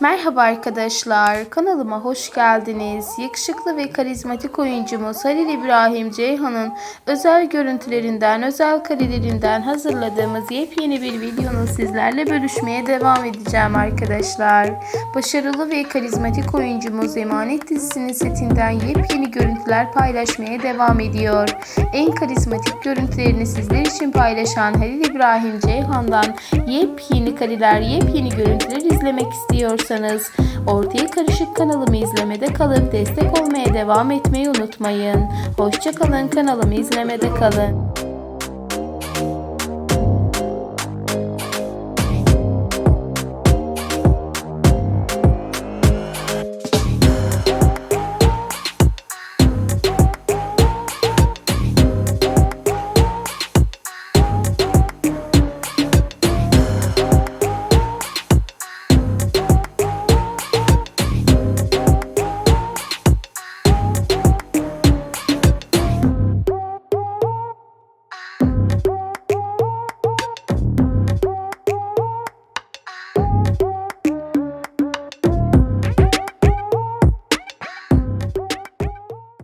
Merhaba arkadaşlar, kanalıma hoş geldiniz. Yakışıklı ve karizmatik oyuncumuz Halil İbrahim Ceyhan'ın özel görüntülerinden, özel karelerinden hazırladığımız yepyeni bir videonu sizlerle bölüşmeye devam edeceğim arkadaşlar. Başarılı ve karizmatik oyuncumuz Emanet dizisinin setinden yepyeni görüntüler paylaşmaya devam ediyor. En karizmatik görüntülerini sizler için paylaşan Halil İbrahim Ceyhan'dan yepyeni kareler, yepyeni görüntüler izlemek istiyorsanız Ortaya Karışık kanalımı izlemede kalıp destek olmaya devam etmeyi unutmayın. Hoşçakalın kanalımı izlemede kalın.